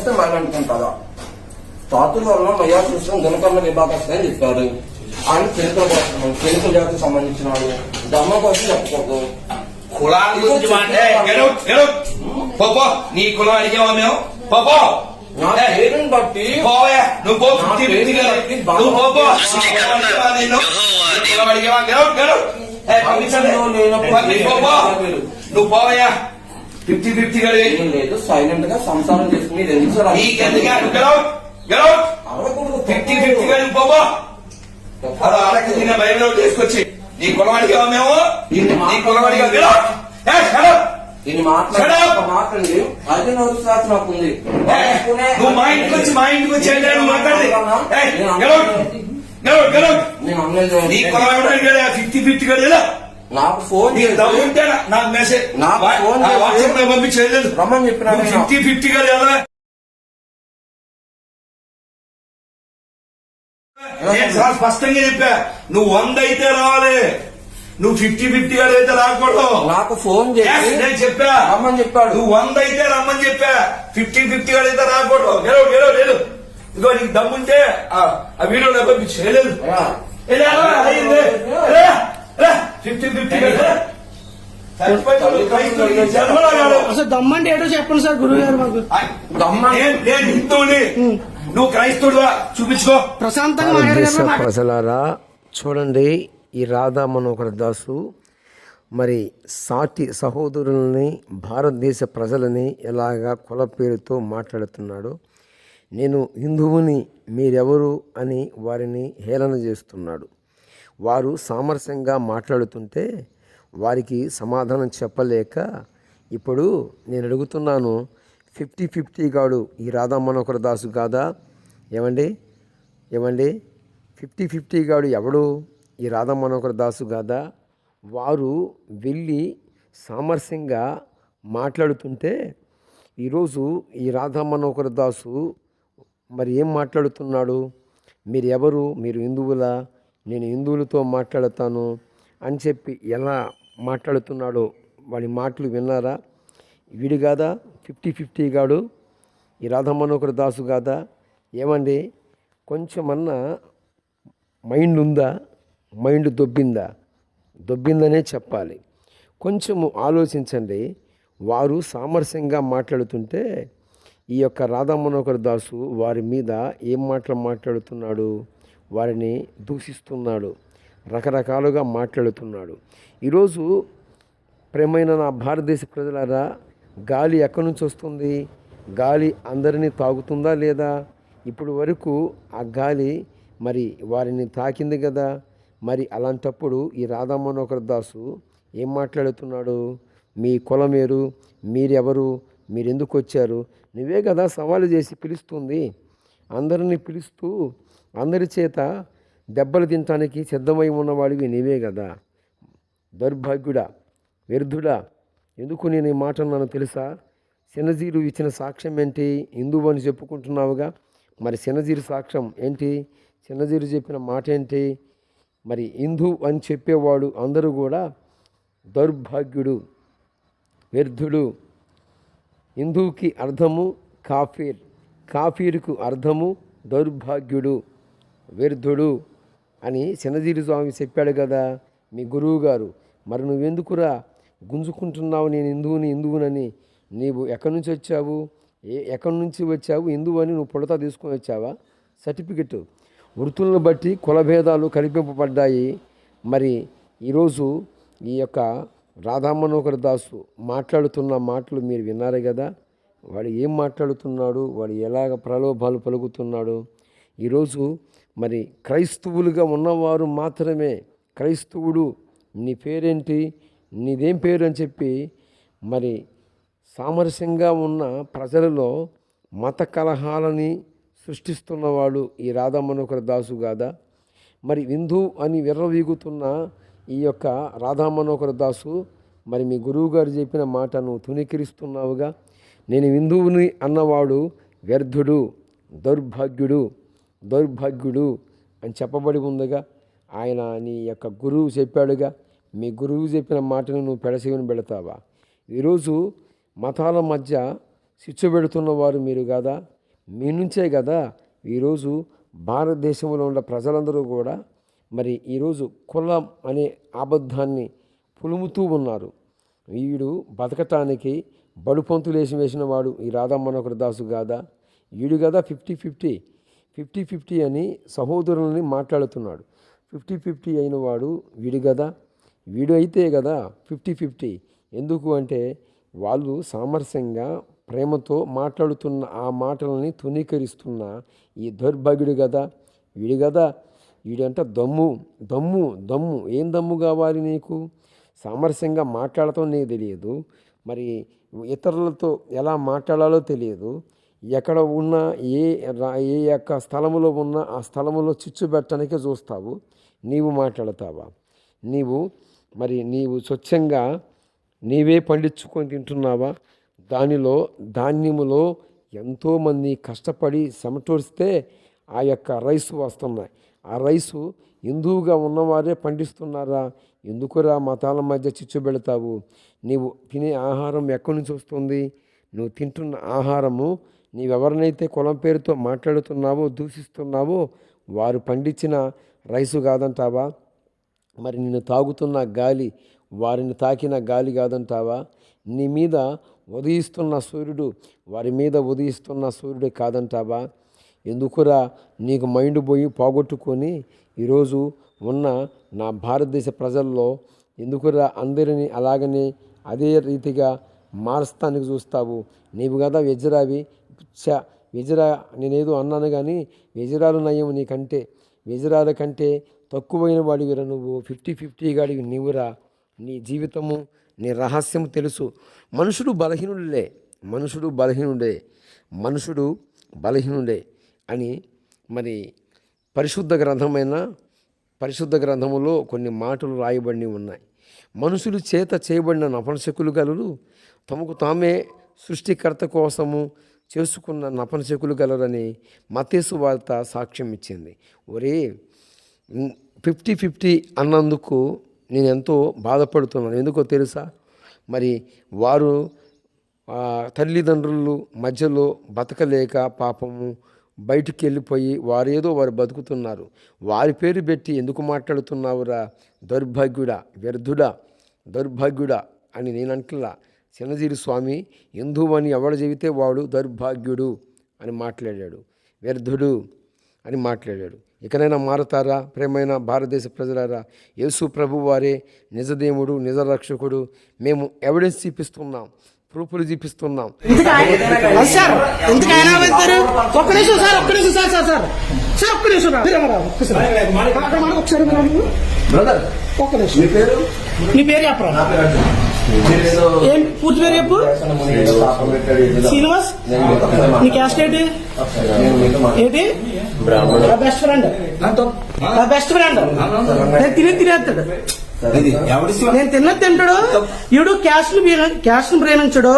వస్తే మైలు అంటుకుంటారా తాతుల వల్ల మయాకృష్ణ గుణకర్ణ విభాగస్థ అని చెప్పారు ఆయన చరిత్ర కోసం చరిత్ర జాతికి సంబంధించిన వాడు ధర్మం కోసం చెప్పకూడదు. కులాల గురించి పోపో నీ కులం అడిగావా మేము? పోపో నా పేరుని బట్టి పోవే. నువ్వు పో నువ్వు పోపో అడిగావా గెలౌట్ ఏ, పంపించండి. నువ్వు పోవయ్యా. ఫిఫ్టీ ఫిఫ్టీ గా ఏం లేదు సైలెంట్గా సంసారం చేసుకుని ఎందుకు సార్ నువ్వు అడగకూడదు ఫిఫ్టీ ఫిఫ్టీ గా నువ్వు పోపో. అలా అడగ తిన్న బైబిల్ ఒకటి తీసుకొచ్చి. నీ కులం అడిగావా మేము? నీ కులం అడిగావా గెలౌట్ ఏ, గెలౌట్ దీన్ని Shut మాట్లాడి up! ఒక మాట్లాడి అది సార్ నాకు ఉంది నువ్వు మా ఇంటికి వచ్చి మా ఇంటికి వచ్చి ఏంటో నువ్వు మాట్లాడి. నేను అన్నది నీ కులం ఎవడానికి కదా ఫిఫ్టీ ఫిఫ్టీ ఇలా నాకు ఫోన్ నీకు దమ్ము చేసి ఉంటే నా- నాకు మెసేజ్ నాకు ఫోన్ వాట్సాప్ పంపించలేదు రమ్మని చెప్పినా. ఫిఫ్టీ ఫిఫ్టీ ఎలా నేను చాలా స్పష్టంగా చెప్పా. నువ్వు వంద అయితే రావాలి. నువ్వు ఫిఫ్టీ ఫిఫ్టీ గారు అయితే రాకూడదు. నాకు ఫోన్ చేసి నేను చెప్పా. రమ్మని చెప్పాడు. నువ్వు వంద అయితే రమ్మని చెప్పా. ఫిఫ్టీ ఫిఫ్టీ గారు అయితే రాకూడదు. గెలవు గెలవు లేదు. ఇదిగో నీకు దమ్ముంటే ఆ ఆ వీడియోలో పంపించలేదు అయ్యా, ఫిఫ్టీ ఫిఫ్టీ జన్మలో అసలు దమ్మంటే ఏటో చెప్పండి సార్ గురువు గారు మాకు. నేను హిందువుని. నువ్వు చూపించుకో. ప్రశాంతంగా ప్రజలారా చూడండి ఈ రాధా మనోహర్ దాసు మరి సాటి సహోదరుల్ని భారతదేశ ప్రజలని ఎలాగా కుల పేరుతో మాట్లాడుతున్నాడు. నేను హిందువుని మీరెవరు అని వారిని హేళన చేస్తున్నాడు. వారు సామరస్యంగా మాట్లాడుతుంటే వారికి సమాధానం చెప్పలేక ఇప్పుడు నేను అడుగుతున్నాను ఫిఫ్టీ ఫిఫ్టీ గాడు ఈ రాధా మనోహర దాసు కాదా? ఏమండి? ఏమండి? ఫిఫ్టీ ఫిఫ్టీ గాడు ఎవడు? ఈ రాధా మనోహర దాసు కాదా? వారు వెళ్ళి సామరస్యంగా మాట్లాడుతుంటే ఈరోజు ఈ రాధా మనోహర దాసు మరి ఏం మాట్లాడుతున్నాడు? మీరు ఎవరు మీరు హిందువులా? నేను హిందువులతో మాట్లాడతాను అని చెప్పి ఎలా మాట్లాడుతున్నాడో వాడి మాటలు విన్నారా? వీడు కాదా? ఫిఫ్టీ ఫిఫ్టీ గాడు. ఈ రాధా దాసు కాదా? ఏమండి? కొంచెమన్నా మైండ్ ఉందా మైండ్ దొబ్బిందా? దొబ్బిందనే చెప్పాలి. కొంచెము ఆలోచించండి. వారు సామరస్యంగా మాట్లాడుతుంటే ఈ యొక్క రాధామనోహర్ దాసు వారి మీద ఏం మాటలు మాట్లాడుతున్నాడు? వారిని దూషిస్తున్నాడు. రకరకాలుగా మాట్లాడుతున్నాడు. ఈరోజు ప్రేమైన నా భారతదేశ ప్రజలారా గాలి ఎక్కడి నుంచి వస్తుంది? గాలి అందరినీ తాగుతుందా లేదా? ఇప్పుడు వరకు ఆ గాలి మరి వారిని తాకింది కదా? మరి అలాంటప్పుడు ఈ రాధా మనోహర్ దాసు ఏం మాట్లాడుతున్నాడు? మీ కులమేరు మీరెవరు మీరెందుకు వచ్చారు? నువ్వే కదా సవాలు చేసి పిలుస్తుంది. అందరినీ పిలుస్తూ అందరి చేత దెబ్బలు తినటానికి సిద్ధమై ఉన్నవాడివి నీవే కదా దౌర్భాగ్యుడా వ్యర్థుడా ఎందుకు నేను ఈ మాట నన్ను తెలుసా? శనజీరు ఇచ్చిన సాక్ష్యం ఏంటి? హిందువు అని చెప్పుకుంటున్నావుగా. మరి శనజీరు సాక్ష్యం ఏంటి? శనజీరు చెప్పిన మాట ఏంటి? మరి హిందూ అని చెప్పేవాడు అందరూ కూడా దౌర్భాగ్యుడు వ్యర్థుడు. హిందువుకి అర్థము కాఫీర్. కాఫీర్కు అర్థము దౌర్భాగ్యుడు. వ్యర్థుడు అని చిన్నజీరి స్వామి చెప్పాడు కదా మీ గురువు గారు మరి నువ్వెందుకురా? గుంజుకుంటున్నావు నేను హిందువుని హిందువునని నీవు ఎక్కడి నుంచి వచ్చావు? ఏ ఎక్కడి నుంచి వచ్చావు? హిందువు అని నువ్వు పుడతా తీసుకొని వచ్చావా? సర్టిఫికెట్. వృత్తులను బట్టి కులభేదాలు కల్పింపబడ్డాయి. మరి ఈరోజు ఈ యొక్క రాధామనోహర్ దాసు మాట్లాడుతున్న మాటలు మీరు విన్నారు కదా? వాడు ఏం మాట్లాడుతున్నాడు? వాడు ఎలాగ ప్రలోభాలు పలుకుతున్నాడు? ఈరోజు మరి క్రైస్తవులుగా ఉన్నవారు మాత్రమే క్రైస్తవుడు. నీ పేరేంటి? నీదేం పేరు అని చెప్పి మరి సామరస్యంగా ఉన్న ప్రజలలో మత కలహాలని సృష్టిస్తున్నవాడు ఈ రాధామనోహర దాసు కాదా మరి విందు అని విర్రవీగుతున్న ఈ యొక్క రాధామనోహర దాసు మరి మీ గురువు గారు చెప్పిన మాట నువ్వు తునీకరిస్తున్నావుగా నేను విందువుని అన్నవాడు వ్యర్థుడు దౌర్భాగ్యుడు. దౌర్భాగ్యుడు అని చెప్పబడి ఉందిగా. ఆయన నీ యొక్క గురువు చెప్పాడుగా మీ గురువు చెప్పిన మాటను నువ్వు పెడసేవని పెడతావా? ఈరోజు మతాల మధ్య శిక్ష పెడుతున్న వారు మీరు కదా? మీ నుంచే కదా ఈరోజు భారతదేశంలో ఉన్న ప్రజలందరూ కూడా మరి ఈరోజు కులం అనే అబద్ధాన్ని పులుముతూ ఉన్నారు. వీడు బతకటానికి బడుపంతులు వేసి వేసిన వాడు ఈ రాధా మనోహర్ దాసు కాదా? వీడు కదా ఫిఫ్టీ ఫిఫ్టీ. ఫిఫ్టీ ఫిఫ్టీ అని సహోదరులని మాట్లాడుతున్నాడు. ఫిఫ్టీ ఫిఫ్టీ అయిన వాడు వీడు కదా వీడు అయితే కదా ఫిఫ్టీ ఫిఫ్టీ? ఎందుకు అంటే వాళ్ళు సామరస్యంగా ప్రేమతో మాట్లాడుతున్న ఆ మాటలని తునీకరిస్తున్న ఈ దౌర్భాగ్యుడు కదా వీడు కదా వీడంట దమ్ము దమ్ము దమ్ము. ఏం దమ్ము కావాలి నీకు? సామరస్యంగా మాట్లాడటం నీకు తెలియదు. మరి ఇతరులతో ఎలా మాట్లాడాలో తెలియదు. ఎక్కడ ఉన్నా ఏ రా- ఏ యొక్క స్థలములో ఉన్నా ఆ స్థలములో చిచ్చుబెట్టడానికే చూస్తావు. నీవు మాట్లాడతావా? నీవు మరి నీవు స్వచ్ఛంగా నీవే పండించుకొని తింటున్నావా? దానిలో ధాన్యములో ఎంతోమంది కష్టపడి సమటూరిస్తే ఆ యొక్క రైసు వస్తున్నాయి ఆ రైసు హిందువుగా ఉన్నవారే పండిస్తున్నారా? ఎందుకురా మతాల మధ్య చిచ్చు పెడతావు? నీవు తినే ఆహారం ఎక్కడి నుంచి వస్తుంది? నువ్వు తింటున్న ఆహారము నీవెవరినైతే కులం పేరుతో మాట్లాడుతున్నావో దూషిస్తున్నావో వారు పండించిన రైసు కాదంటావా? మరి నిన్ను తాగుతున్న గాలి వారిని తాకిన గాలి కాదంటావా? నీ మీద ఉదయిస్తున్న సూర్యుడు వారి మీద ఉదయిస్తున్న సూర్యుడు కాదంటావా? ఎందుకురా నీకు మైండ్ పోయి పోగొట్టుకొని ఈరోజు ఉన్న నా భారతదేశ ప్రజల్లో ఎందుకురా అందరినీ అలాగనే అదే రీతిగా మారుస్తానికి చూస్తావు. నీవు కదా వెజ్రావి చ నేనేదో అన్నాను కానీ వెజ్రాలు నయం నీకంటే. వెజ్రాల కంటే తక్కువైన వాడివిరా నువ్వు. ఫిఫ్టీ ఫిఫ్టీ గాడివి నీవురా. నీ జీవితము నీ రహస్యం తెలుసు. మనుషుడు బలహీనుడులే. మనుషుడు బలహీనుడే. మనుషుడు బలహీనుడే అని మరి పరిశుద్ధ గ్రంథమైన పరిశుద్ధ గ్రంథములో కొన్ని మాటలు రాయబడి ఉన్నాయి. మనుషులు చేత చేయబడిన నపనశకులు గలరు. తమకు తామే సృష్టికర్త కోసము చేసుకున్న నపనశకులు గలరని మతేసు వార్త సాక్ష్యం ఇచ్చింది. ఒరే ఫిఫ్టీ ఫిఫ్టీ అన్నందుకు నేను ఎంతో బాధపడుతున్నాను. ఎందుకో తెలుసా? మరి వారు తల్లిదండ్రులు మధ్యలో బతకలేక పాపము బయటికి వెళ్ళిపోయి వారేదో వారు బతుకుతున్నారు. వారి పేరు పెట్టి ఎందుకు మాట్లాడుతున్నావురా? దౌర్భాగ్యుడా వ్యర్థుడా దౌర్భాగ్యుడా అని నేను అంటున్నా చిన్నజీరి స్వామి హిందువు అని ఎవడు చెబితే వాడు దౌర్భాగ్యుడు అని మాట్లాడాడు. వ్యర్థుడు అని మాట్లాడాడు. ఇకనైనా మారతారా? ప్రేమైన భారతదేశ ప్రజలారా యేసు ప్రభు వారే నిజదేవుడు నిజ రక్షకుడు మేము ఎవిడెన్స్ చూపిస్తున్నాం ప్రూఫ్లు చూపిస్తున్నాం. ఒక్క నిమిషం ఏం? పూర్తి పేరు చెప్పు. శ్రీనివాస్? నీ. క్యాస్ట్ ఏంటి. ఏంటి. నా బెస్ట్ ఫ్రెండ్ నా బెస్ట్ ఫ్రెండ్ నేను తినే తినేస్తాడు. నేను తిన్న తింటాడు. ఈడు క్యాస్ట్ని క్యాస్ట్ని ప్రేమించడు.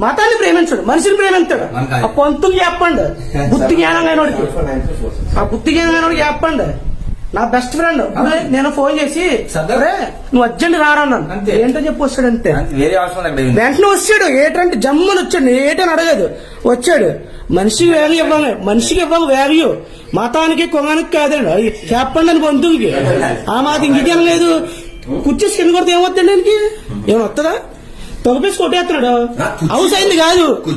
మతాన్ని ప్రేమించడు. మనిషిని ప్రేమించాడు. ఆ పంతులు చెప్పండి. బుద్ధి జ్ఞానం అయినోడికి ఆ బుద్ధి జ్ఞానం అయినోడికి చెప్పండి. నా బెస్ట్ ఫ్రెండ్ నేను ఫోన్ చేసి "ఒరే, నువ్వు అర్జెంట్ రారన్నాను ఏంటో చెప్పి వచ్చాడు అంతే. వెంటనే వచ్చాడు ఏటంటే జమ్మని వచ్చాడు. ఏటని అడగదు. వచ్చాడు. మనిషికి వాల్యూ ఇవ్వాలి మనిషికి ఇవ్వాలి వాల్యూ మతానికి కుమానికి కాదండి చెప్పండి అని బంధువుకి ఆ మాట ఇంకేం లేదు కుర్చీ స్కిన్ కొడితే ఏమవుతుంది ఆయనకి? ఏమొస్తుందా తొగపేసి కొట్టేస్తున్నాడు. హౌస్ అయింది కాదు.